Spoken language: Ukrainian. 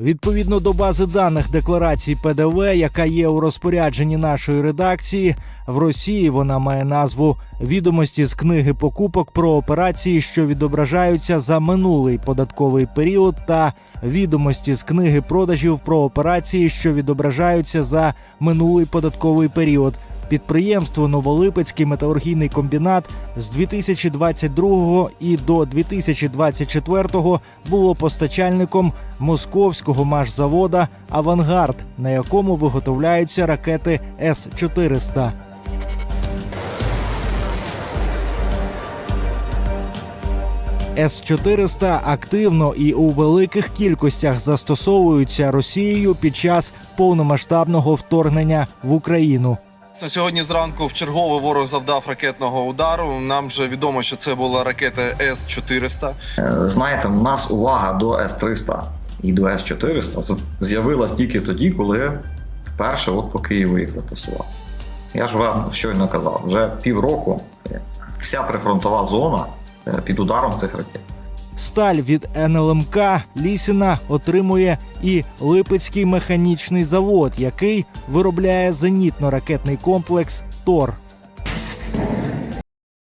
Відповідно до бази даних декларації ПДВ, яка є у розпорядженні нашої редакції, в Росії вона має назву Відомості з книги покупок про операції, що відображаються за минулий податковий період, та відомості з книги продажів про операції, що відображаються за минулий податковий період. Підприємство Новолипецький металургійний комбінат з 2022 і до 2024 було постачальником московського машзавода Авангард, на якому виготовляються ракети С-400. С-400 активно і у великих кількостях застосовуються Росією під час повномасштабного вторгнення в Україну. Сьогодні зранку в чергове ворог завдав ракетного удару. Нам вже відомо, що це була ракета С-400. Е, Знаєте, у нас увага до С-300 і до С-400 з'явилась тільки тоді, коли вперше от по Києву їх застосував. Я ж вам щойно казав, вже півроку е, вся прифронтова зона е, під ударом цих ракет. Сталь від НЛМК Лісіна отримує і Липецький механічний завод, який виробляє зенітно-ракетний комплекс ТОР.